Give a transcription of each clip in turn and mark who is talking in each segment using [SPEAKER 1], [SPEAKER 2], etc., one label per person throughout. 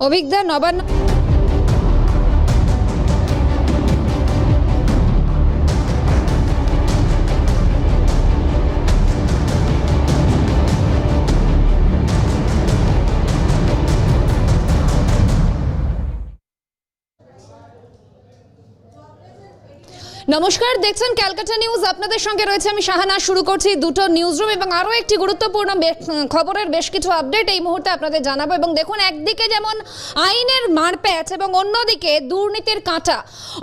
[SPEAKER 1] অভিজ্ঞতা নবান্ন নমস্কার, দেখছেন ক্যালকাটা নিউজ। আপনাদের সঙ্গে রয়েছে আমি শাহানা। শুরু করছি দুটো নিউজরুম এবং আরও একটি গুরুত্বপূর্ণ খবরের বেশ কিছু আপডেট এই মুহূর্তে আপনাদের জানাব। এবং দেখুন, একদিকে যেমন আইনের মারপ্যাচ এবং অন্যদিকে দুর্নীতির কাঁটা।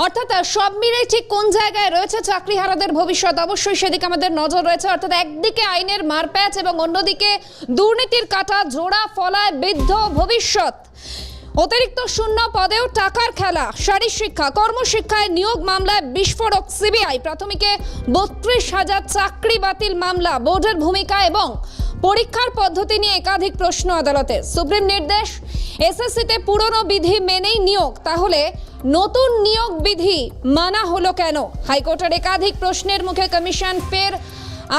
[SPEAKER 1] অর্থাৎ সব মিলে ঠিক কোন জায়গায় রয়েছে চাকরিহারাদের ভবিষ্যৎ? অবশ্যই সেদিকে আমাদের নজর রয়েছে। অর্থাৎ, একদিকে আইনের মারপ্যাচ এবং অন্যদিকে দুর্নীতির কাঁটা, জোড়া, ফলায় বৃদ্ধ ভবিষ্যৎ। অতিরিক্ত শূন্য পদেও টাকার খেলা। শারীর শিক্ষা, কর্মশিক্ষায় নিয়োগ মামলায় বিস্ফোরক সিবিআই। প্রাথমিকে বত্রিশ হাজার চাকরি বাতিল মামলা, বোর্ডের ভূমিকা এবং পরীক্ষার পদ্ধতি নিয়ে একাধিক প্রশ্ন আদালতে। সুপ্রিম নির্দেশ, এসএসসিতে পুরনো বিধি মেনেই নিয়োগ, তাহলে নতুন নিয়োগ বিধি মানা হলো কেন? হাইকোর্টের একাধিক প্রশ্নের মুখে কমিশন ফের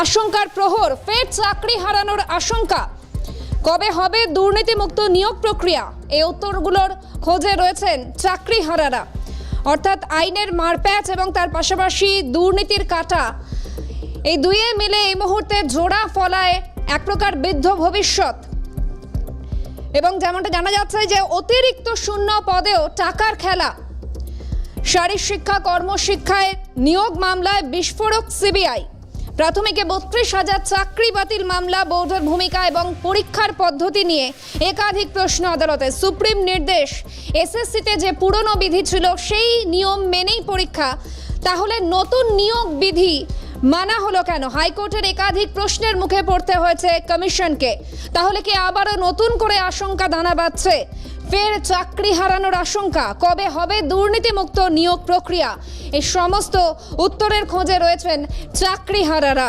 [SPEAKER 1] আশঙ্কার প্রহর, ফের চাকরি হারানোর আশঙ্কা। কবে হবে দুর্নীতিমুক্ত নিয়োগ প্রক্রিয়া? এই উত্তরগুলোর খোঁজে রয়েছেন চাকরিহারারা। অর্থাৎ আইনের মারপ্যাচ এবং তার পাশাপাশি দুর্নীতির কাটা। এই দুইয়ে মিলে এই মুহূর্তে জোড়া ফলায় এক প্রকার বৃদ্ধ ভবিষ্যৎ। এবং যেমনটা জানা যাচ্ছে যে অতিরিক্ত শূন্য পদেও টাকার খেলা। শারীর শিক্ষা, কর্মশিক্ষায় নিয়োগ মামলায় বিস্ফোরক সিবিআই। প্রাথমিকে বত্রিশ হাজার চাকরি বাতিল মামলা, বৌদ্ধের ভূমিকা এবং পরীক্ষার পদ্ধতি নিয়ে একাধিক প্রশ্ন আদালতে। সুপ্রিম নির্দেশ, এসএসসিতে যে পুরনো বিধি ছিল, সেই নিয়ম মেনেই পরীক্ষা। তাহলে নতুন নিয়োগ বিধি মানা হলো কেন? হাইকোর্টের একাধিক প্রশ্নের মুখে পড়তে হয়েছে কমিশনকে। তাহলে কি আবারও নতুন করে আশঙ্কা দানা বাঁধছে? ফের চাকরি হারানোর আশঙ্কা। কবে হবে দুর্নীতিমুক্ত নিয়োগ প্রক্রিয়া? এই সমস্ত উত্তরের খোঁজে রয়েছেন চাকরি হারারা।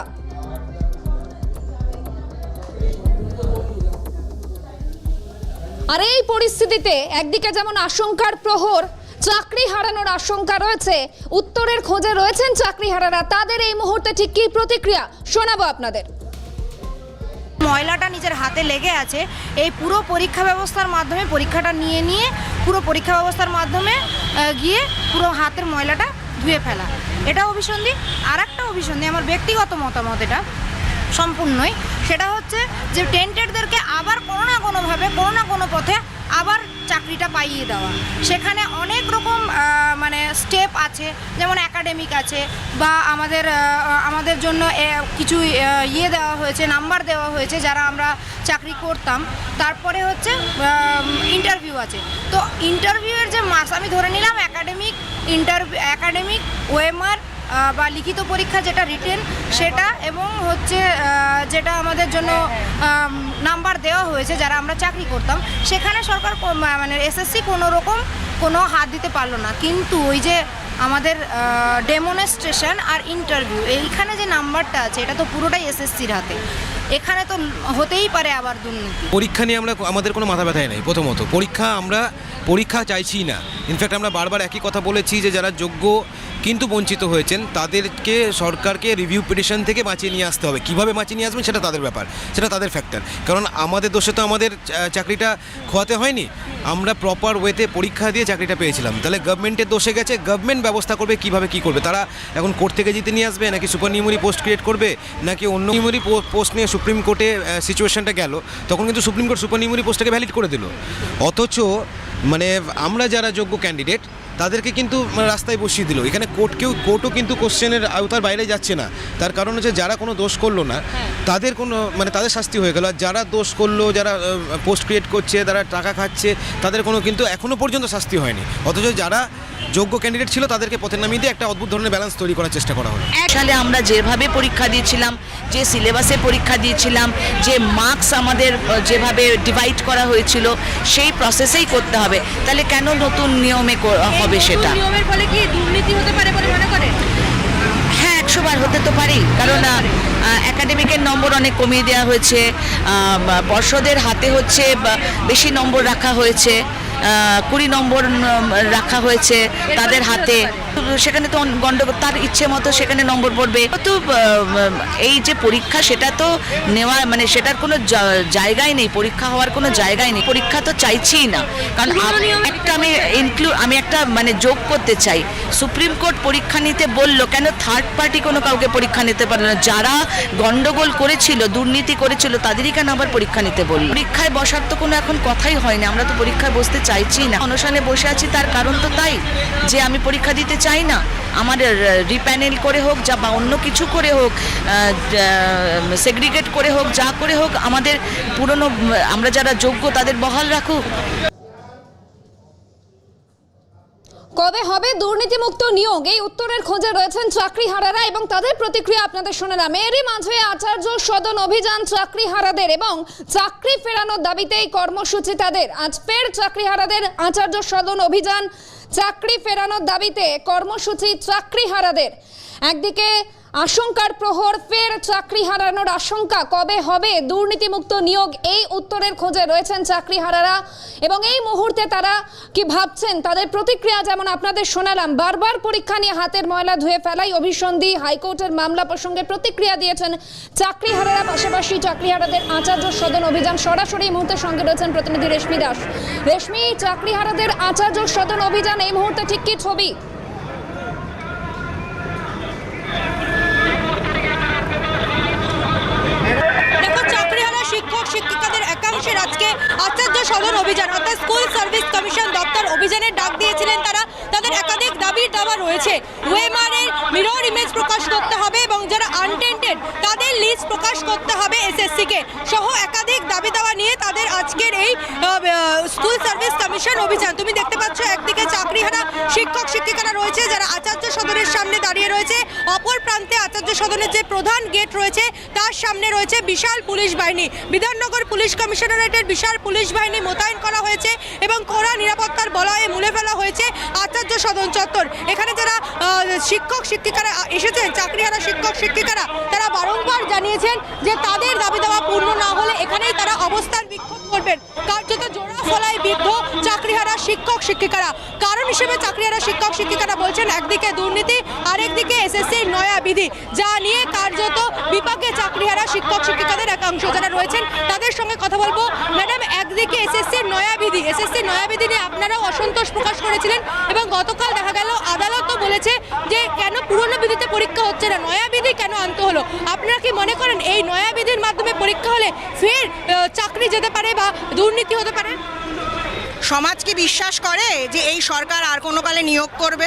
[SPEAKER 1] আর এই পরিস্থিতিতে একদিকে যেমন আশঙ্কার প্রহর চাকরি হারানোর আশঙ্কা রয়েছে। উত্তরের খোঁজে রয়েছেন চাকরি হারারা তাদের এই মুহূর্তে ঠিক কি প্রতিক্রিয়া? শোনাবো আপনাদের।
[SPEAKER 2] ময়লাটা নিজের হাতে লেগে আছে। এই পুরো পরীক্ষা ব্যবস্থার মাধ্যমে, পরীক্ষাটা নিয়ে নিয়ে পুরো পরীক্ষা ব্যবস্থার মাধ্যমে গিয়ে পুরো হাতের ময়লাটা ধুয়ে ফেলা। এটা অভিসন্ধি। আর একটা অভিসন্ধি, আমার ব্যক্তিগত মতামত এটা, সম্পূর্ণই। সেটা হচ্ছে যে টেন্টেডদেরকে আবার কোনো না কোনোভাবে, কোনো না কোনো পথে আবার চাকরিটা পাইয়ে দেওয়া। সেখানে অনেক রকম মানে স্টেপ আছে, যেমন একাডেমিক আছে, বা আমাদের আমাদের জন্য কিছু ইয়ে দেওয়া হয়েছে নাম্বার দেওয়া হয়েছে, যারা আমরা চাকরি করতাম। তারপরে হচ্ছে ইন্টারভিউ আছে। তো ইন্টারভিউয়ের যে মাস আমি ধরে নিলাম একাডেমিক ইন্টারভিউ একাডেমিক ওএমআর বা লিখিত পরীক্ষা যেটা রিটেন সেটা এবং হচ্ছে যেটা আমাদের জন্য নাম্বার দেওয়া হয়েছে যারা আমরা চাকরি করতাম, সেখানে সরকার মানে এসএসসি কোনো রকম কোনো হাত দিতে পারল না। কিন্তু ওই যে আমাদের ডেমনস্ট্রেশন আর ইন্টারভিউ এইখানে যে নাম্বারটা আছে, এটা তো পুরোটাই এসএসসির হাতে। এখানে তো হতেই পারে আবার দুর্নীতি।
[SPEAKER 3] পরীক্ষা নিয়ে আমরা আমাদের কোনো মাথা ব্যথায় নেই, প্রথমত। পরীক্ষা আমরা, পরীক্ষা চাইছি না। ইনফ্যাক্ট আমরা বারবার একই কথা বলেছি যে যারা যোগ্য কিন্তু বঞ্চিত হয়েছেন, তাদেরকে সরকারকে রিভিউ পিটিশন থেকে বাঁচিয়ে নিয়ে আসতে হবে। কীভাবে বাঁচিয়ে নিয়ে আসবেন সেটা তাদের ব্যাপার, সেটা তাদের ফ্যাক্টর কারণ আমাদের দোষে তো আমাদের চাকরিটা খোয়াতে হয়নি। আমরা প্রপার ওয়েতে পরীক্ষা দিয়ে চাকরিটা পেয়েছিলাম। তাহলে গভর্নমেন্টের দোষে গেছে গভর্নমেন্ট ব্যবস্থা করবে, কীভাবে কী করবে? তারা এখন কোর্ট থেকে জিতে নিয়ে আসবে, নাকি সুপার নিউমারি পোস্ট ক্রিয়েট করবে, নাকি অন্য নিউমারি পোস্ট নিয়ে সুপ্রিম কোর্টে সিচুয়েশনটা গেল, তখন কিন্তু সুপ্রিম কোর্ট সুপার নিউমারি পোস্টটাকে ভ্যালিড করে দিল। অথচ মানে আমরা যারা যোগ্য ক্যান্ডিডেট তাদেরকে কিন্তু মানে রাস্তায় বসিয়ে দিল। এখানে কোর্টকেও কোর্টও কিন্তু কোশ্চেনের আওতার বাইরে যাচ্ছে না। তার কারণ হচ্ছে যারা কোনো দোষ করল না তাদের কোনো মানে তাদের শাস্তি হয়ে গেল। আর যারা দোষ করল যারা পোস্ট ক্রিয়েট করছে তারা টাকা খাচ্ছে তাদের কোনো কিন্তু এখনও পর্যন্ত শাস্তি হয়নি। অথচ যারা যোগ্য ক্যান্ডিডেট ছিল তাদেরকে পথে নামিয়ে দিয়ে একটা অদ্ভুত ধরনের ব্যালেন্স তৈরি করার চেষ্টা করা হলো।
[SPEAKER 4] তাহলে আমরা যেভাবে পরীক্ষা দিয়েছিলাম যে সিলেবাসে পরীক্ষা দিয়েছিলাম যে মার্কস আমাদের যেভাবে ডিভাইড করা হয়েছিল সেই প্রসেসেই করতে হবে। তাহলে কেন নতুন নিয়মে কো- হবে সেটা।
[SPEAKER 2] নিয়মের ফলে কি দুর্নীতি হতে পারে বলে মনে করেন
[SPEAKER 4] হ্যাঁ একশো বার হতে তো পারি। কারণ একাডেমিকের নম্বর অনেক কমিয়ে দেওয়া হয়েছে বা পর্ষদের হাতে হচ্ছে বা বেশি নম্বর রাখা হয়েছে। কুড়ি নম্বর রাখা হয়েছে তাদের হাতে। সেখানে তো গন্ডগোল তার ইচ্ছে মতো সেখানে নম্বর পড়বে। তো এই যে পরীক্ষা সেটা তো নেওয়া মানে সেটার কোনো জায়গাই নেই পরীক্ষা হওয়ার কোনো জায়গাই নেই। পরীক্ষা তো চাইছিই না। কারণ একটা আমি ইনক্লুড আমি একটা মানে যোগ করতে চাই। সুপ্রিম কোর্ট পরীক্ষা নিতে বলল কেন থার্ড পার্টি কোনো কাউকে পরীক্ষা নিতে পারল না? যারা গন্ডগোল করেছিল দুর্নীতি করেছিল তাদেরই কেন আবার পরীক্ষা নিতে বলল? পরীক্ষায় বসার তো কোনো এখন কথাই হয়নি। আমরা তো পরীক্ষায় বসতে চাইছি না। অনশনে বসে আছি, তার কারণ তো তাই যে আমি পরীক্ষা দিতে চাই না। আমার রিপ্যানেল করে হোক যা বা অন্য কিছু করে হোক সেগ্রিগেট করে হোক, যা করে হোক, আমাদের পুরনো, আমরা যারা যোগ্য তাদের বহাল রাখুক।
[SPEAKER 1] কবে হবে দুর্নীতিমুক্ত নিয়োগ? এই উত্তরের খোঁজে রয়েছেন চাকরিহারারা এবং তাদের প্রতিক্রিয়া আপনাদের শোনালাম এরই মাঝে আচার্য সদন অভিযান চাকরিহারাদের এবং চাকরি ফেরানোর দাবিতে এই কর্মসূচি তাদের। আজ ফের চাকরিহারাদের আচার্য সদন অভিযান চাকরি ফেরানোর দাবিতে কর্মসূচি চাকরিহারাদের। একদিকে আশঙ্কার প্রহর, ফের চাকরি হারানোর আশঙ্কা। কবে হবে দুর্নীতিমুক্ত নিয়োগ? এই উত্তরের খোঁজে রয়েছেন চাকরি হারারা এবং এই মুহূর্তে তারা কি ভাবছেন? তাদের প্রতিক্রিয়া যেমন আপনাদের শোনালাম, বারবার পরীক্ষা নিয়ে হাতের ময়লা ধুয়ে ফেলাই অভিসন্ধি, হাইকোর্টের মামলা প্রসঙ্গে প্রতিক্রিয়া দিয়েছেন চাকরি হারারা। পাশাপাশি চাকরি হারাদের আচার্য সদন অভিযান সরাসরি এই মুহূর্তে সঙ্গে রয়েছেন প্রতিনিধি রেশমি দাস। রেশমি, চাকরি হারাদের আচার্য সদন অভিযান এই মুহূর্তে ঠিক কি ছবি
[SPEAKER 5] দেখো চাকরিহারা শিক্ষক শিক্ষিকাদের একাংশের আচার্য সদন অভিযান, অর্থাৎ স্কুল সার্ভিস কমিশন দপ্তর অভিযানের ডাক দিয়েছিলেন তারা। তাদের একাধিক দাবা রয়েছে। ওয়েমারের মিরর ইমেজ প্রকাশ করতে হবে এবং যারা আনটেন্টেড তাদের লিস্ট প্রকাশ করতে হবে এসএসসিকে সহ একাধিক দাবি দাওয়া নিয়ে তাদের আজকের এই স্কুল সার্ভিস কমিশন অভিযান। তুমি দেখতে পাচ্ছ একদিকে চাকরিহারা শিক্ষক, শিক্ষিকারা রয়েছে, যারা আচার্য সদনের সামনে দাঁড়িয়ে রয়েছে। অপর প্রান্তে আচার্য সদনের যে প্রধান গেট রয়েছে, তার সামনে রয়েছে বিশাল পুলিশ বাহিনী। বিধাননগর পুলিশ কমিশনারেটের বিশাল পুলিশ বাহিনী মোতায়েন করা হয়েছে এবং কড়া নিরাপত্তার বলয়ে মুলে ফেলা হয়েছে আচার্য সদন চত্বর। এখানে যারা শিক্ষক, শিক্ষিকারা এসেছেন, চাকরিহারা শিক্ষক, শিক্ষিকারা, তারা বারংবার জানিয়েছেন যে তাদের দাবি দেওয়া পূর্ণ না হলে এখানেই তারা অবস্থান বিক্ষোভ করবেন। কার্যত জোড়া ফলায় বিদ্ধ চাকরিহারা শিক্ষক, শিক্ষিকারা। কারণ হিসেবে চাকরিহারা শিক্ষক, শিক্ষিকারা বলছেন, একদিকে দুর্নীতি, আরেকদিকে এসএসসির নয়া বিধি, যা নিয়ে কার্যত বিপাকে চাকরিহারা শিক্ষক, শিক্ষিকাদের একাংশ যারা রয়েছেন, তাদের সঙ্গে কথা বলব। ম্যাডাম, একদিকে এসএসসির নয়া বিধি, এসএসসির নয়া বিধি নিয়ে আপনারাও অসন্তোষ প্রকাশ করেছিলেন এবং গতকাল দেখা গেল আদালতও বলেছে যে কেন পুরনো বিধিতে পরীক্ষা হচ্ছে না, নয়া বিধি কেন আনতে হলো? আপনারা কি মনে করেন, এই নয়া বিধির মাধ্যমে পরীক্ষা হলে ফের চাকরি যেতে পারে বা দুর্নীতি হতে পারে?
[SPEAKER 6] সমাজ কি বিশ্বাস করে যে এই সরকার আর কোনো কালে নিয়োগ করবে?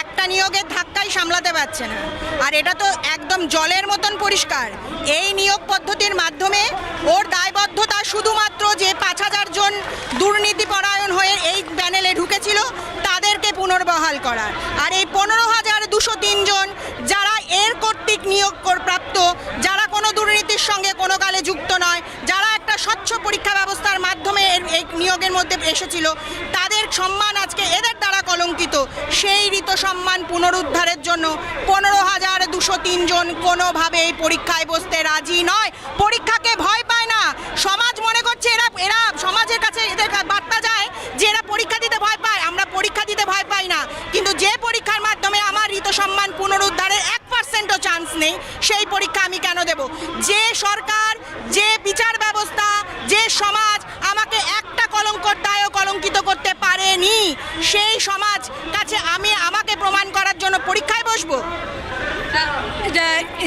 [SPEAKER 6] একটা নিয়োগের ধাক্কাই সামলাতে পারছে না। আর এটা তো একদম জলের মতন পরিষ্কার। এই নিয়োগ পদ্ধতির মাধ্যমে ওর দায়বদ্ধতা শুধুমাত্র যে পাঁচ হাজার জন দুর্নীতি পরায়ণ হয়ে এই প্যানেলে ঢুকেছিল, তাদেরকে পুনর্বহাল করার আর এই পনেরো হাজার দুশো তিনজন যারা এর কর্তৃক নিয়োগ প্রাপ্ত, যারা কোনো দুর্নীতির সঙ্গে কোনো কালে যুক্ত নয় যারা একটা স্বচ্ছ পরীক্ষা ব্যবস্থার মাধ্যমে এর- এই নিয়োগের মধ্যে এসেছিল। তাদের সম্মান আজকে এদের দ্বারা কলঙ্কিত। সেই ঋত সম্মান পুনরুদ্ধারের জন্য পনেরো হাজার দুশো জন কোনোভাবে এই পরীক্ষায় বসতে রাজি নয়। পরীক্ষাকে ভয় পায় না। সমাজ মনে করছে এরা এরা সমাজের কাছে এদের বার্তা যায় যে এরা পরীক্ষা দিতে ভয় পায়। আমরা পরীক্ষা দিতে ভয় পাই না। কিন্তু যে পরীক্ষার মাধ্যমে আমার ঋত সম্মান পুনরুদ্ধারের এক চান্স নেই সেই পরীক্ষা আমি কেন দেব? যে সরকার যে বিচার ব্যবস্থা যে সমাজ আমাকে একটা কলঙ্কর দায়ও কলঙ্কিত করতে পারেনি সেই সমাজ কাছে আমি আমাকে প্রমাণ করার জন্য পরীক্ষায় বসবো?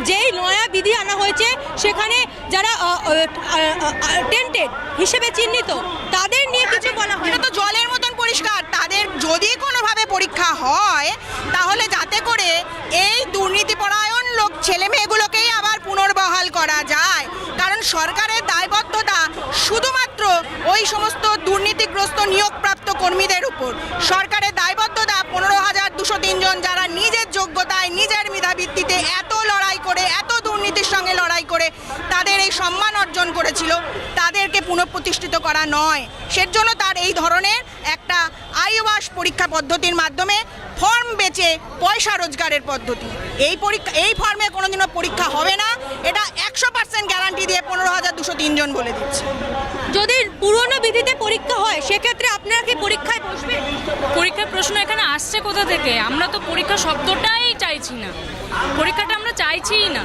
[SPEAKER 5] যেই নয়া বিধি আনা হয়েছে সেখানে যারা টেন্টেড হিসেবে চিহ্নিত তাদের নিয়ে কিছু বলা হয়
[SPEAKER 6] এটা তো জলের মতন পরিষ্কার, তাদের যদি কোনোভাবে পরীক্ষা হয়, তাহলে যাতে করে এই দুর্নীতিপরায়ণ লোক ছেলে মেয়েগুলোকেই আবার পুনর্বহাল করা যায়। সরকারের দায়বদ্ধতা শুধুমাত্র ওই সমস্ত দুর্নীতিগ্রস্ত নিয়োগপ্রাপ্ত কর্মীদের উপর। সরকারের দায়বদ্ধতা পনেরো হাজার দুশো তিনজন যারা নিজের যোগ্যতায়, নিজের মেধাভিত্তিতে এত লড়াই করে, এত দুর্নীতির সঙ্গে লড়াই করে, তাদের এই সম্মান অর্জন করেছিল, তাদেরকে পুনঃপ্রতিষ্ঠিত করা নয়। সেজন্য তার এই ধরনের একটা আইওয়াস পরীক্ষা পদ্ধতির মাধ্যমে ফর্ম বেচে পয়সা রোজগারের পদ্ধতি। এই পরীক্ষা এই ফর্মে কোনোদিনও পরীক্ষা হবে না। এটা একশো পার্সেন্ট গ্যারান্টি দিয়ে পনেরো হাজার দুশো তিনজন বলে দিচ্ছে।
[SPEAKER 5] যদি পুরনো বিধিতে পরীক্ষা হয় সেক্ষেত্রে আপনারা কি পরীক্ষায় বসবেন
[SPEAKER 7] পরীক্ষার প্রশ্ন এখানে আসছে কোথা থেকে? আমরা তো পরীক্ষা শব্দটাই চাইছি না। পরীক্ষাটা আমরা চাইছিই না।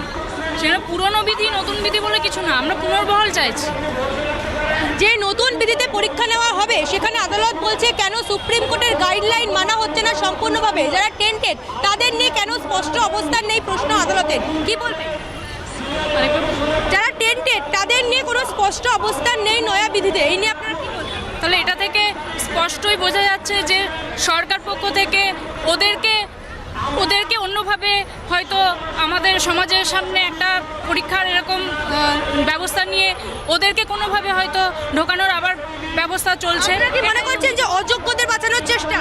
[SPEAKER 7] সেটা পুরনো বিধি নতুন বিধি বলে কিছু না। আমরা পুনর্বহাল চাইছি।
[SPEAKER 5] যে নতুন বিধিতে পরীক্ষা নেওয়া হবে। সেখানে আদালত বলছে কেন সুপ্রিম কোর্টের গাইডলাইন মানা হচ্ছে না সম্পূর্ণভাবে? যারা টেন্টেড, তাদের নিয়ে কেন স্পষ্ট অবস্থান নেই প্রশ্ন আদালতের? কি বলবেন যারা টেন্টেড, তাদের নিয়ে কোনো স্পষ্ট অবস্থান নেই নয়া বিধিতে। এই নিয়ে আপনারা কি বলবেন?
[SPEAKER 7] তাহলে এটা থেকে স্পষ্টই বোঝা যাচ্ছে যে সরকার পক্ষ থেকে ওদেরকে ওদেরকে অন্যভাবে হয়তো আমাদের সমাজের সামনে একটা পরীক্ষার এরকম ব্যবস্থা নিয়ে ওদেরকে কোনোভাবে হয়তো ঢোকানোর আবার ব্যবস্থা চলছে।
[SPEAKER 5] মনে করছেন যে অযোগ্যদের বাঁচানোর চেষ্টা?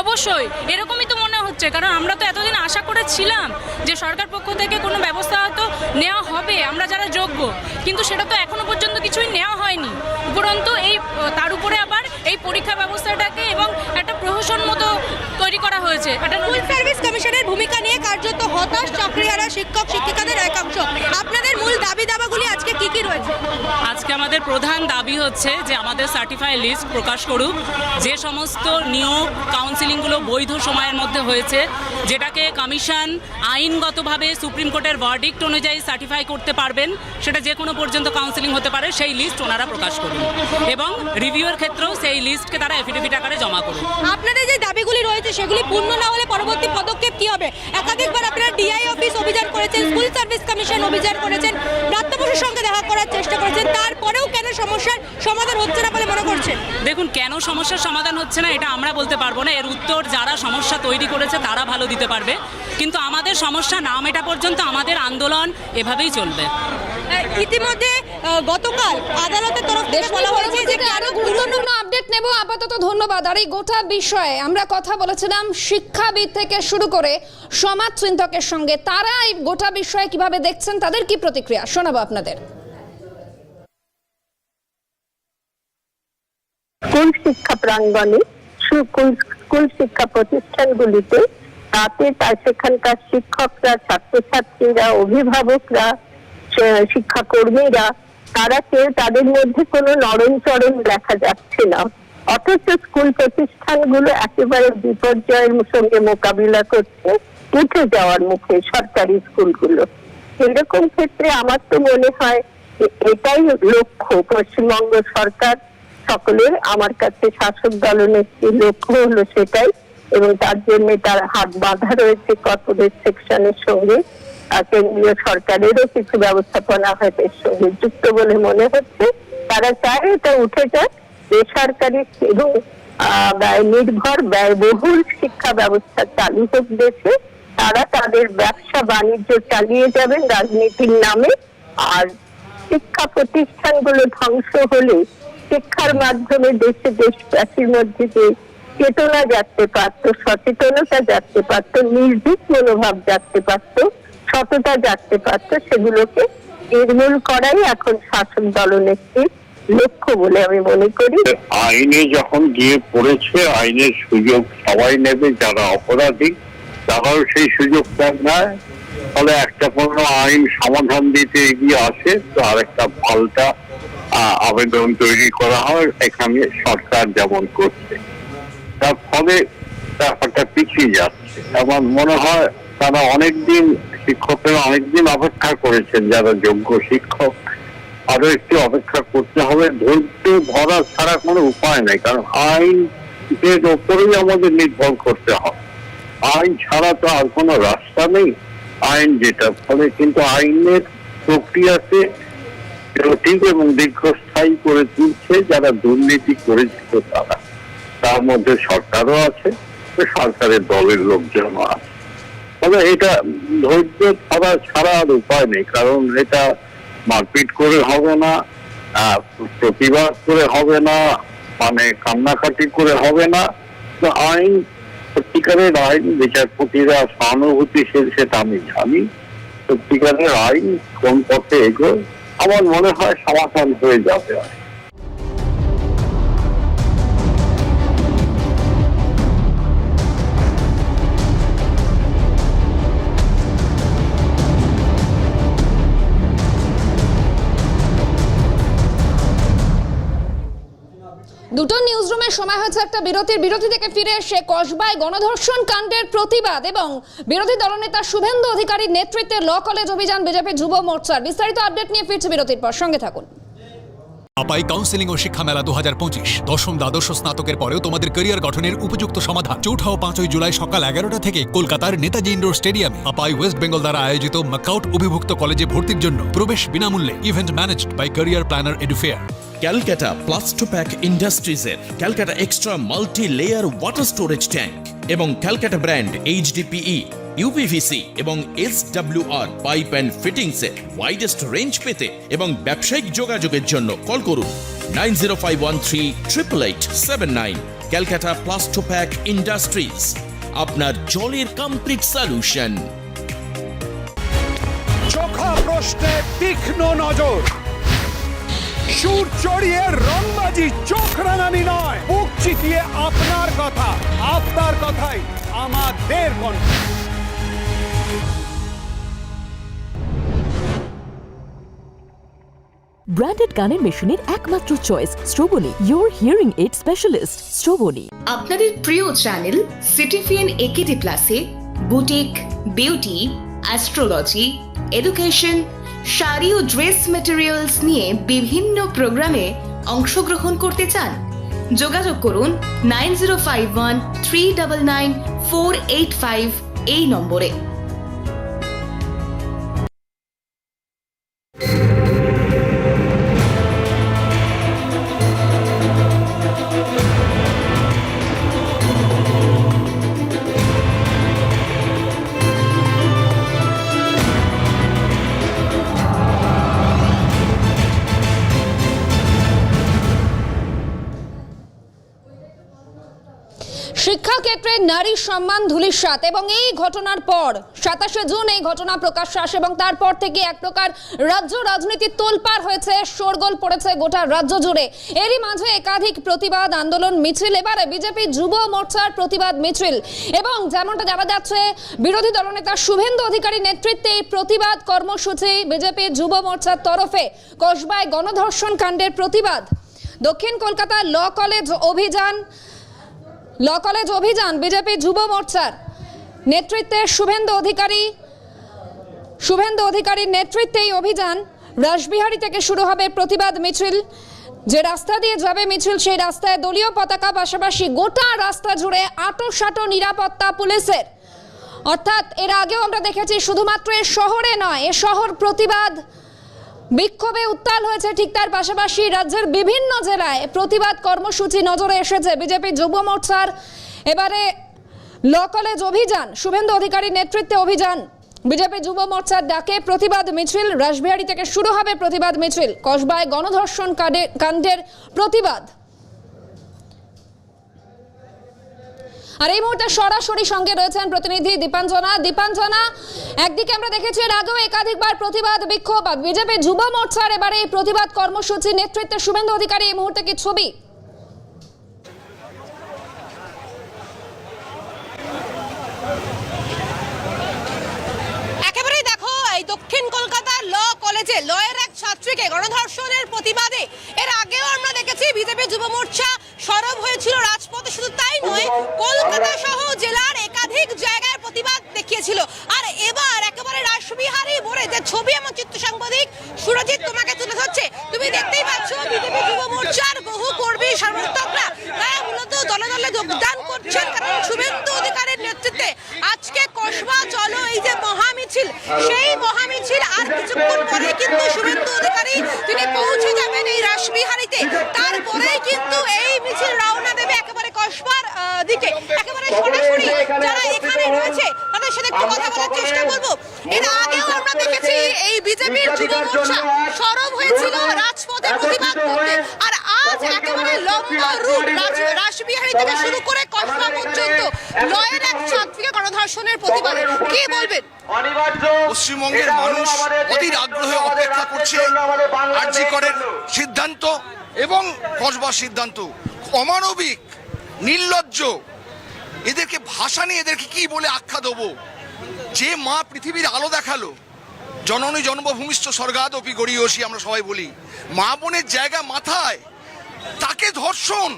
[SPEAKER 7] অবশ্যই এরকমই তো মনে হচ্ছে কারণ আমরা তো এতদিন আশা করেছিলাম যে সরকার পক্ষ থেকে কোনো ব্যবস্থা হয়তো নেওয়া হবে আমরা যারা যোগ্য কিন্তু সেটা তো এখনও পর্যন্ত কিছুই নেওয়া হয়নি। উপরন্তু এই তার উপরে এই পরীক্ষা ব্যবস্থাটাকে এবং একটা প্রহসন মতো তৈরি করা হয়েছে। একটা
[SPEAKER 5] সার্ভিস কমিশনের ভূমিকা নিয়ে কার্যত হতাশ চাকরিহারা শিক্ষক শিক্ষিকাদের একাংশ। আপনাদের মূল দাবি দাবাগুলি আজকে কি কি রয়েছে?
[SPEAKER 8] আজকে আমাদের প্রধান দাবি হচ্ছে যে আমাদের সার্টিফাই লিস্ট প্রকাশ করুক। যে সমস্ত নিয়োগ কাউন্সিলিংগুলো বৈধ সময়ের মধ্যে হয়েছে যেটাকে কমিশন আইনগতভাবে সুপ্রিম কোর্টের ভার্ডিক্ট অনুযায়ী সার্টিফাই করতে পারবেন সেটা যে কোনো পর্যন্ত কাউন্সিলিং হতে পারে সেই লিস্ট ওনারা প্রকাশ করুন। এবং রিভিউয়ের ক্ষেত্রেও সেই লিস্টকে তারা এফিডেভিট আকারে জমা করুন
[SPEAKER 5] আপনাদের যে দাবিগুলি রয়েছে সেগুলি পূর্ণ না হলে পরবর্তী পদক্ষেপ কি হবে? একাধিকবার আপনারা ডিআই অফিস অভিযান করেছেন স্কুল সার্ভিস কমিশন অভিযান করেছেন প্রাপ্তবয়স্কের সঙ্গে দেখা করার চেষ্টা করেছেন তারপরেও কেন সমস্যার সমাধান হচ্ছে না বলে মনে করছেন?
[SPEAKER 8] দেখুন কেন সমস্যার সমাধান হচ্ছে না এটা আমরা বলতে পারব না। এর উত্তর যারা সমস্যা তৈরি করেছে তারা ভালো দিতে পারবে। কিন্তু আমাদের সমস্যা না মেটা পর্যন্ত আমাদের আন্দোলন এভাবেই চলবে।
[SPEAKER 5] ইতিমধ্যে গতকাল আদালতের তরফ থেকে বলা হয়েছে যে
[SPEAKER 1] আরও গুরুত্বপূর্ণ আপডেট নেব। আপাতত ধন্যবাদ। আর এই গোটা বিষয়ে আমরা কথা বলেছিলাম শিক্ষাবিদ থেকে শুরু করে সমাজ চিন্তকের সঙ্গে। তারা এই গোটা বিষয়ে কীভাবে দেখছেন তাদের কি প্রতিক্রিয়া? শোনাবো আপনাদের।
[SPEAKER 9] স্কুল শিক্ষা প্রাঙ্গণে স্কুল স্কুল শিক্ষা প্রতিষ্ঠানগুলিতে তাতে তার সেখানকার শিক্ষকরা ছাত্রছাত্রীরা অভিভাবকরা শিক্ষাকর্মীরা, তারা কেউ তাদের মধ্যে কোনো নরম চরণ দেখা যাচ্ছে না। অথচ স্কুল প্রতিষ্ঠানগুলো একেবারে বিপর্যয়ের সঙ্গে মোকাবিলা করছে, উঠে যাওয়ার মুখে সরকারি স্কুলগুলো। এরকম ক্ষেত্রে আমার তো মনে হয় এটাই লক্ষ্য পশ্চিমবঙ্গ সরকার। সকলের, আমার কাছে শাসক দলনেত্রীর লক্ষ্য হলো সেটাই এবং তার জন্য তার হাত বাঁধা রয়েছে কর্পোরেট সেকশনের সঙ্গে। কেন্দ্রীয় সরকারেরও কিছু ব্যবস্থাপনা হয়তো এর সঙ্গে যুক্ত বলে মনে হচ্ছে। তারা চায় এটা উঠে যাক, বেসরকারি এবং ব্যয় নির্ভর, ব্যয়বহুল শিক্ষা ব্যবস্থা চালু হোক দেশে। তারা তাদের ব্যবসা বাণিজ্য চালিয়ে যাবেন রাজনীতির নামে। আর শিক্ষা প্রতিষ্ঠানগুলো ধ্বংস হলে শিক্ষার মাধ্যমে দেশে দেশবাসীর মধ্যে যে চেতনা জাগতে পারত সচেতনতা জাগতে পারত নির্ভীক মনোভাব জাগতে পারত সততা জাগতে পারত সেগুলোকে নির্মূল করাই এখন শাসক দলনেত্রীর লক্ষ্য বলে আমি মনে করি।
[SPEAKER 10] আইনে যখন গিয়ে পড়েছে আইনের সুযোগ সবাই নেবে যারা অপরাধী তারাও সেই সুযোগটা নেয় ফলে একটা কোনো আইন সমাধান দিতে এগিয়ে আসে তো আরেকটা আহ, আবেদন তৈরি করা হয় এখানে সরকার যেমন করছে। তার ফলে ব্যাপারটা পিছিয়ে যাচ্ছে। আমার মনে হয় তারা অনেকদিন শিক্ষকেরা অনেকদিন অপেক্ষা করেছেন, যারা যোগ্য শিক্ষক। আরও একটু অপেক্ষা করতে হবে। ধৈর্য ধরা ছাড়া কোনো উপায় নেই, কারণ আইন এর ওপরেই আমাদের নির্ভর করতে হবে আইন ছাড়া তো আর কোনো রাস্তা নেই। আইন যেটা, ফলে কিন্তু আইনের প্রক্রিয়াতে জটিল এবং দীর্ঘস্থায়ী করে তুলছে যারা দুর্নীতি করেছিল তারা। তার মধ্যে সরকারও আছে, সরকারের দলের লোকজনও আছে। তবে এটা ধৈর্য ধরা ছাড়া আর উপায় নেই, কারণ এটা মারপিট করে হবে না প্রতিবাদ করে হবে না মানে কান্নাকাটি করে হবে না। আইন, সত্যিকারের আইন, বিচারপতিরা সহানুভূতিশীল সেটা আমি জানি। সত্যিকারের আইন কোন পথে এগোয়, আমার মনে হয় সমাধান হয়ে যাবে
[SPEAKER 1] দুটো নিউজরুমের সময় হয়েছে একটা বিরতির। বিরতি থেকে ফিরে এসে কসবায় গণধর্ষণ কাণ্ডের প্রতিবাদ এবং বিরোধী দলনেতা শুভেন্দু অধিকারীর নেতৃত্বে ল কলেজ অভিযান বিজেপি যুব মোর্চার বিস্তারিত আপডেট নিয়ে ফিরছে বিরতির পর। সঙ্গে থাকুন।
[SPEAKER 11] আপাই কাউন্সিলিং ও শিক্ষা মেলা দু হাজার পঁচিশ। দশম দ্বাদশ স্নাতকের পরেও তোমাদের ক্যারিয়ার গঠনের উপযুক্ত সমাধান। চৌঠা ও পাঁচই জুলাই সকাল এগারোটা থেকে কলকাতার নেতাজি ইন্ডোর স্টেডিয়ামে আপাই ওয়েস্ট বেঙ্গল দ্বারা আয়োজিত মাকাউট অভিভুক্ত কলেজে ভর্তির জন্য প্রবেশ বিনামূল্যে event managed by career planner Edufair
[SPEAKER 12] Calcutta Plastopack ইন্ডাস্ট্রিজের Calcutta extra multi layer water storage tank এবং ক্যালকাটা ব্র্যান্ড এইচডিপিই ইউপিভিসি এবং এস আর পাইপ অ্যান্ড ফিটিংসের ওয়াইডেস্ট রেঞ্জ পেতে এবং ব্যবসায়িক যোগাযোগের জন্য কল করুন nine zero five one three triple eight seven nine Calcutta Plastopack Industries আপনার জলের কমপ্লিট সলিউশন
[SPEAKER 13] চোখা প্রশ্নে তীক্ষ্ণ নজর। সুর চড়িয়ে রংবাজি চোখ রাঙানি নয়, বুক চিতিয়ে আপনার কথা, আপনার কথাই আমাদের কণ্ঠ।
[SPEAKER 14] ব্র্যান্ডেড গানের মেশিনের একমাত্র চয়েস স্ট্রোবনি ইয়োর হিয়ারিং এইড স্পেশালিস্ট স্ট্রোবনি
[SPEAKER 15] আপনাদের প্রিয় চ্যানেল সিটিফিএন একেডি প্লাসে boutique beauty astrology education sari ও ড্রেস মেটেরিয়ালস নিয়ে বিভিন্ন প্রোগ্রামে অংশগ্রহণ করতে চান, যোগাযোগ করুন nine zero five one three double nine four eight five এই নম্বরে।
[SPEAKER 1] সম্মান ধুলিস্বাত এবং এই ঘটনার পর সাতাশে জুন এই ঘটনা প্রকাশ্যে আসে এবং তারপর থেকে এক প্রকার রাজ্য রাজনীতি তোলপাড় হয়েছে, শোরগোল পড়েছে গোটা রাজ্য জুড়ে। এরই মাঝে একাধিক প্রতিবাদ আন্দোলন মিছিল, এবারে বিজেপি যুব মোর্চার প্রতিবাদ মিছিল এবং যেমনটা জানা যাচ্ছে, বিরোধী দলনেতা শুভেন্দু অধিকারী নেতৃত্বে এই প্রতিবাদ কর্মসূচি বিজেপি যুব মোর্চার তরফে কসবায় গণধর্ষণ কাণ্ডের প্রতিবাদ। দক্ষিণ কলকাতার ল কলেজ অভিযান ল কলেজ অভিযান বিজেপি যুব মোর্চার নেতৃত্বে শুভেন্দু অধিকারী, শুভেন্দু অধিকারীর নেতৃত্বে এই অভিযান। রাসবিহারী থেকে শুরু হবে প্রতিবাদ মিছিল। যে রাস্তা দিয়ে যাবে মিছিল, সেই রাস্তায় দলীয় পতাকা, পাশাপাশি গোটা রাস্তা জুড়ে আটো সাটো নিরাপত্তা পুলিশের। অর্থাৎ এর আগেও আমরা দেখেছি, শুধুমাত্র এ শহরে নয়, এ শহর প্রতিবাদ বিক্ষোভে উত্তাল হয়েছে ঠিক তার পাশাপাশি রাজ্যের বিভিন্ন জেলায় প্রতিবাদ কর্মসূচি নজরে এসেছে বিজেপি যুব মোর্চার। এবারে ল কলেজ অভিযান, শুভেন্দু অধিকারীর নেতৃত্বে অভিযান। বিজেপি যুব মোর্চার ডাকে প্রতিবাদ মিছিল, রাসবিহারী থেকে শুরু হবে প্রতিবাদ মিছিল। কসবায় গণধর্ষণ কাণ্ডে- কাণ্ডের প্রতিবাদ। আর এই মুহূর্তে সরাসরি সঙ্গে রয়েছেন প্রতিনিধি দীপাঞ্জনা। দীপাঞ্জনা, একদিকে আমরা দেখেছি এর আগেও একাধিকবার প্রতিবাদ বিক্ষোভ। বিজেপি যুব মোর্চার এবারে এই প্রতিবাদ কর্মসূচি নেতৃত্বে শুভেন্দু অধিকারী এই মুহূর্তে কি ছবি
[SPEAKER 5] একেবারেই এই দক্ষিণ কলকাতার ল কলেজে লয়ের এক ছাত্রীকে গণধর্ষণের প্রতিবাদে। এর আগেও আমরা দেখেছি বিজেপি যুব মোর্চা সরব হয়েছিল রাজপথে, শুধু তাই নয়, কলকাতা সহ জেলার একাধিক জায়গায় প্রতিবাদ দেখিয়েছিল। আর এবার একেবারে রাসবিহারী মোড়ে যে ছবি আমার চিত্র সাংবাদিক, সুরজিৎ তোমাকে তুলে ধরছে। তুমি দেখতেই পাচ্ছ বিজেপি যুব মোর্চার বহু কর্মী, সমর্থকরা, তারা মূলত দলে দলে যোগদান করছেন, কারণ শুভেন্দু অধিকারের নেতৃত্বে আজকে কসবা চলো এই যে মহামিছিল সেই মহামিছিল আর কিছুক্ষণ পরে কিন্তু শুভেন্দু অধিকারী তিনি পৌঁছে যাবেন এই রাসবিহারীতে। তারপরেই কিন্তু এই মিছিল রওনা দেবে একেবারে কসবার দিকে। একেবারে সরাসরি যারা এখানে রয়েছে তাদের সাথে একটু কথা বলার চেষ্টা করব। এর আগেও আমরা দেখেছি এই বিজেপির যুব মোর্চা সরব হয়েছিল রাজপথে প্রতিবাদ করতে। আর আজ একেবারে লম্বা রুট রাসবিহারী থেকে শুরু করে কসবা পর্যন্ত লয়ের এক ছাত্রীকে গণধর্ষণের প্রতিবাদে কি বলবেন?
[SPEAKER 13] পশ্চিমবঙ্গের মানুষ অধীর আগ্রহে অপেক্ষা করছে আর্জি করের সিদ্ধান্ত এবং কসবার সিদ্ধান্ত। অমানবিক নির্লজ্জ এদেরকে ভাষা নিয়ে এদেরকে কি বলে আখ্যা দেবো? যে মা পৃথিবীর আলো দেখাল জননী জন্মভূমিষ্ঠ স্বর্গাদপি গড়িয়সী আমরা সবাই বলি। মা বোনের জায়গা মাথায় তাকে ধর্ষণ।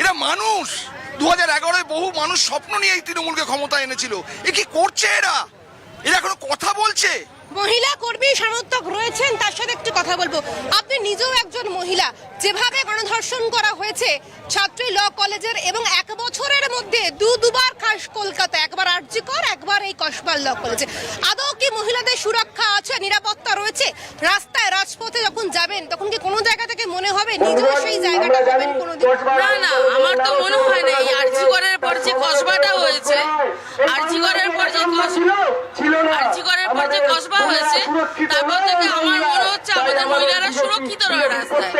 [SPEAKER 13] এরা মানুষ। দু হাজার এগারোয় বহু মানুষ স্বপ্ন নিয়ে এই তৃণমূলকে ক্ষমতা এনেছিল। এ কি করছে এরা? এরা এখনও কথা বলছে?
[SPEAKER 5] মহিলা কর্মী সমর্থক রয়েছেন তার সাথে একটু কথা বলব। আপনি নিজেও একজন মহিলা যেভাবে গণধর্ষণ করা হয়েছে ছাত্রী ল কলেজের এবং এক বছরের মধ্যে দু দুবার খাস কলকাতা একবার আরজিকর একবার এই কসবার ল কলেজে। আদৌ কি মহিলাদের সুরক্ষা আছে নিরাপত্তা রয়েছে? রাস্তায় রাজপথে যখন যাবেন তখন কি কোনো জায়গা থেকে মনে হবে নিজেও সেই জায়গাটা যাবেন কোনোদিন?
[SPEAKER 4] না না আমার তো মনে হয় না এই আরজি করার পর যে কসবাটা হয়েছে আরজি করার পর যে আরজি করার পর যে কসবা হয়েছে। তারপর থেকে আমার মনে হচ্ছে আমাদের মহিলারা সুরক্ষিত রয়ে রাস্তায়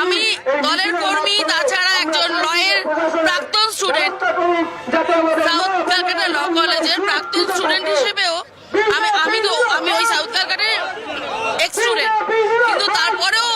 [SPEAKER 4] আমি দলের কর্মী তাছাড়া একজন লয়ের প্রাক্তন স্টুডেন্ট সাউথ ক্যালকাটা ল কলেজের প্রাক্তন স্টুডেন্ট হিসেবেও আমি আমি তো আমি ওই সাউথ ক্যালকাটার এক্স স্টুডেন্ট কিন্তু তারপরেও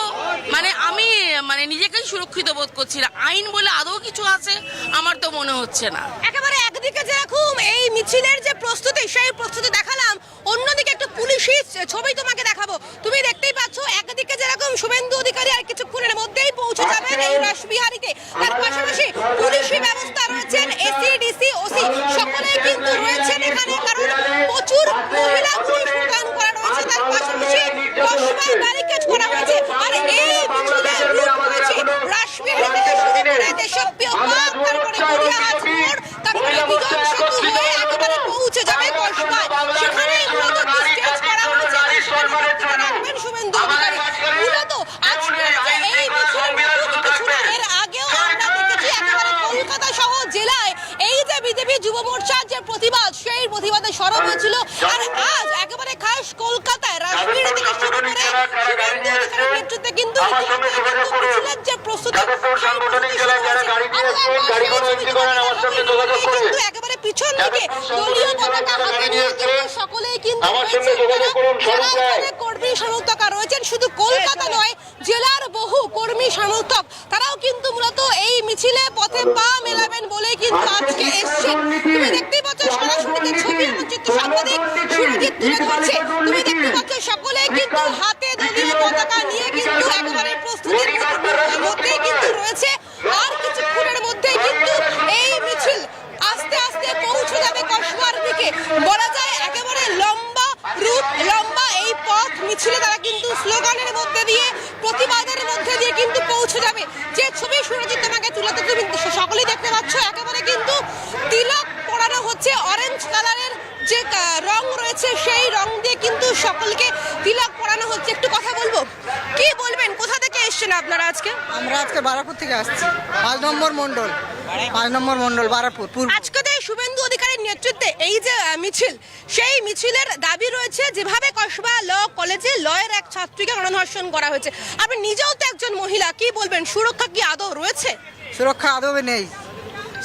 [SPEAKER 4] মানে আমি মানে নিজেকেই সুরক্ষিত বোধ করছি না। আইন বলে আদৌ কিছু আছে? আমার তো মনে হচ্ছে না।
[SPEAKER 5] একেবারে একদিকে যেরকম এই মিছিলের যে প্রস্তুতি সেই প্রস্তুতি দেখালাম অন্যদিকে একটু পুলিশি ছবি তোমাকে দেখাবো। তুমি দেখতেই পাচ্ছ একদিকে যেরকম শুভেন্দু অধিকারী আর কিছুক্ষণের মধ্যেই পৌঁছে যাবেন এই রাসবিহারীতে তার পাশাপাশি পুলিশি ব্যবস্থা রয়েছেন এসি ডিসি ওসি সকলেই কিন্তু রয়েছেন এখানে কারণ প্রচুর মহিলা পুলিশ মোতায়েন করা রয়েছে তার পাশাপাশি কসবায় ব্যারিকেড করা হয়েছে আর এই মিছিলের রূপ রয়েছে রাসবিহারী থেকে শুরু করে দেশপ্রিয় পার্ক তারপরে গড়িয়াহাট মোড় তারপরে বিজন সেতু হয়ে একেবারে পৌঁছে যাবে কসবায় সেখানে মূলত স্টেজ করা হয়েছে আর সেখানে বক্তব্য রাখবেন শুভেন্দু অধিকারী মূলত আজকে যে এই মিছিল মূলত কিছু না, এর আগেও আমরা দেখেছি একেবারে কলকাতা সহ জেলায় এই যে বিজেপি যুব মোর্চার যে প্রতিবাদ সেই প্রতিবাদে সরব হয়েছিল আর আজ একেবারে খাস কলকাতায় রাজবীর থেকে শুরু করে শুভেন্দু অধিকারীর নেতৃত্বে কিন্তু ইতিমধ্যে কিন্তু মিছিলের যে প্রস্তুতি সেই প্রস্তুতি শুরু হয়েছে। আর কিন্তু একেবারে পিছন দিকে দলীয় পতাকা হাতে নিয়ে কিন্তু সকলেই কিন্তু রয়েছে। যারা এখানে কর্মী সমর্থকা রয়েছেন শুধু কলকাতা নয় জেলার বহু কর্মী সমর্থক। তারাও কিন্তু মূলত এই মিছিলে পথে পা মেলাবেন বলে কিন্তু আজকে এসছেন তুমি দেখতেই পাচ্ছ সরাসরি যে ছবি চিত্র সাংবাদিক সুরজিৎ তুলে ধরছে। তুমি দেখতে পাচ্ছ সকলেই কিন্তু হাতে দলীয় পতাকা নিয়ে কিন্তু একেবারে প্রস্তুতির মধ্যেই কিন্তু রয়েছে আর কিছুক্ষণের মধ্যেই কিন্তু এই মিছিল আস্তে আস্তে পৌঁছে যাবে কসবার দিকে বলা যায় একেবারে লম্বা রুট লম্বা এই পথ মিছিলে তারা কিন্তু স্লোগানের মধ্যে দিয়ে প্রতিবাদের মধ্যে দিয়ে কিন্তু পৌঁছে যাবে। যে ছবি সুরজিৎ তোমাকে তুলাতে তুমি সকলেই দেখতে পাচ্ছ একেবারে কিন্তু তিলক পরানো হচ্ছে অরেঞ্জ কালারের যে রং রয়েছে সেই রং দিয়ে কিন্তু সকলকে তিলক পরানো হচ্ছে। একটু কথা বলব? কি বলবেন? কোথা থেকে এসছেন আপনারা আজকে?
[SPEAKER 6] আমরা আজকে বারাপুর থেকে আসছি। পাঁচ নম্বর মন্ডল পাঁচ নম্বর মন্ডল বারাপুর
[SPEAKER 5] আজকে তো এই শুভেন্দু অধিকারীর নেতৃত্বে এই যে মিছিল সেই মিছিলের দাবি রয়েছে যেভাবে কসবা ল কলেজে লয়ের এক ছাত্রীকে গণধর্ষণ করা হয়েছে। আপনি নিজেও তো একজন মহিলা কি বলবেন? সুরক্ষা কি আদৌ রয়েছে?
[SPEAKER 6] সুরক্ষা আদৌ নেই।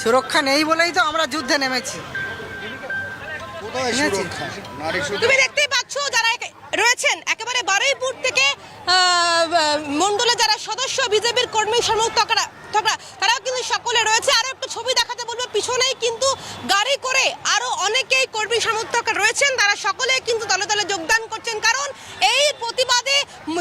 [SPEAKER 6] সুরক্ষা নেই বলেই তো আমরা যুদ্ধে নেমেছি।
[SPEAKER 5] তুমি দেখতেই পাচ্ছ যারা রয়েছেন একেবারে বারুইপুর থেকে মণ্ডলে যারা সদস্য বিজেপির কর্মী সমর্থকরা। তকরা, তারাও কিন্তু সকলে রয়েছে। আরও একটু ছবি দেখাতে বলব পিছনেই কিন্তু গাড়ি করে আরও অনেকেই কর্মী সমর্থক রয়েছেন। তারা সকলে কিন্তু দলে দলে যোগদান করছেন। কারণ এই প্রতিবাদে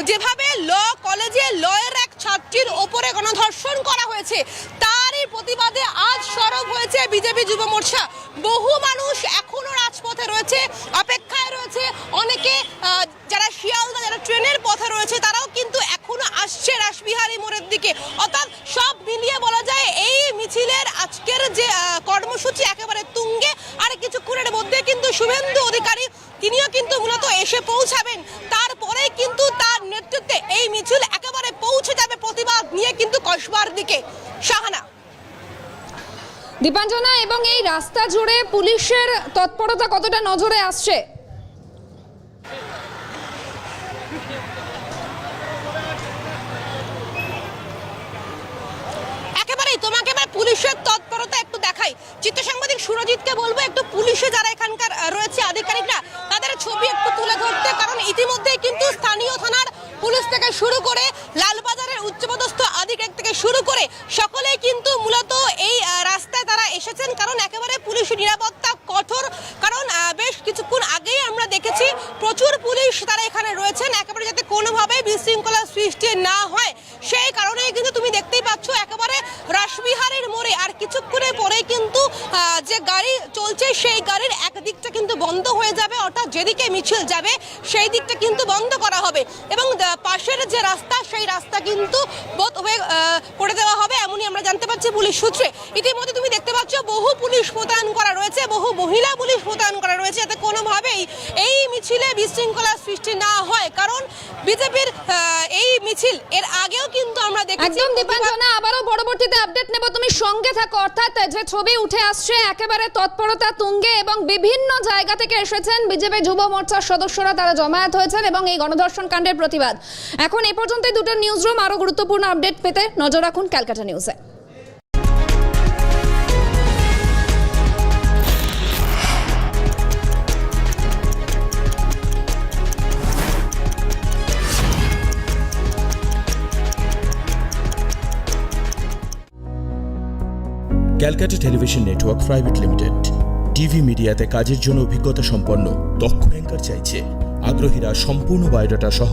[SPEAKER 5] যেভাবে ল কলেজে লয়ের এক ছাত্রীর ওপরে গণধর্ষণ করা হয়েছে তারই প্রতিবাদে আজ সরব হয়েছে বিজেপি যুব মোর্চা। বহু মানুষ এখনও রাজপথে রয়েছে অপেক্ষায় রয়েছে অনেকে আহ, যারা শিয়ালদা যারা ট্রেনের পথে রয়েছে তারাও কিন্তু এখনও আসছে রাসবিহারী মোড়ের দিকে অর্থাৎ সব মিলিয়ে বলা যায় এই মিছিলের আজকের যে আহ, কর্মসূচি একেবারে তুঙ্গে আর কিছুক্ষণের মধ্যে কিন্তু শুভেন্দু অধিকারী তিনিও কিন্তু মূলত এসে পৌঁছাবেন তারপরে কিন্তু তার নেতৃত্বে এই মিছিল একেবারে পৌঁছে যাবে প্রতিবাদ নিয়ে কিন্তু কসবার দিকে শাহানা
[SPEAKER 1] দীপাঞ্জনা এবং এই রাস্তা জুড়ে পুলিশের তৎপরতা কতটা নজরে আসছে?
[SPEAKER 5] একেবারেই, তোমাকে এবার পুলিশের তৎপরতা একটু দেখাই। চিত্র সাংবাদিক সুরজিৎকে বলব, একটু পুলিশে যারা এখানকার রয়েছে আধিকারিকরা, তাদের ছবি একটু তুলে ধরতে, কারণ ইতিমধ্যেই কিন্তু স্থানীয় থানার পুলিশ থেকে শুরু করে লালবাজারের উচ্চপদস্থ আধিকারিক থেকে শুরু করে সকলেই কিন্তু মূলত এই রাস্তায় তারা এসেছেন। কারণ একেবারে পুলিশ নিরাপত্তা কঠোর। কারণ বেশ কিছুক্ষণ আগেই আমরা দেখেছি প্রচুর পুলিশ তারা এখানে রয়েছেন। একেবারে যাতে কোনোভাবে বিশৃঙ্খলা সৃষ্টি না হয়। সেই কারণেই কিন্তু তুমি দেখতেই পাচ্ছ একেবারে রাসবিহারের মোড়ে। আর কিছুক্ষণের পরেই কিন্তু যে গাড়ি চলছে সেই গাড়ির একদিকটা কিন্তু বন্ধ হয়ে যাবে, অর্থাৎ যেদিকে মিছিল যাবে সেই দিকটা কিন্তু বন্ধ করা হবে। এবং পাশের যে রাস্তা, সেই রাস্তা কিন্তু বোধ হয়ে করে দেওয়া হবে এমনই আমরা জানতে পারছি পুলিশ সূত্রে। ইতিমধ্যে তুমি দেখতে পাচ্ছ বহু পুলিশ মোতায়েন করা রয়েছে, বহু মহিলা পুলিশ মোতায়েন করা রয়েছে যাতে কোনোভাবেই এই মিছিলে বিশৃঙ্খলা সৃষ্টি না হয়। কারণ বিজেপির এই মিছিল এর আগেও কিন্তু আমরা দেখেছি
[SPEAKER 1] একদম দীপাঞ্জনা আবারও পরবর্তীতে আপডেট নেব। তুমি সঙ্গে থাকো অর্থাৎ যে ছবি উঠে আসছে একেবারে তৎপরতা তুঙ্গে এবং বিভিন্ন জায়গা থেকে এসেছেন বিজেপি যুব মোর্চার সদস্যরা। তারা জমায়েত হয়েছেন এবং এই গণধর্ষণ কাণ্ডের প্রতিবাদ। এখন এ পর্যন্ত দুটো নিউজ রুম আরও গুরুত্বপূর্ণ আপডেট পেতে নজর রাখুন ক্যালকাটা নিউজে।
[SPEAKER 12] Calcutta television network private limited. TV মিডিয়াতে কাজের জন্য অভিজ্ঞতা সম্পন্ন দক্ষ অ্যাঙ্কার চাইছে। আগ্রহীরা সম্পূর্ণ বায়োডাটা সহ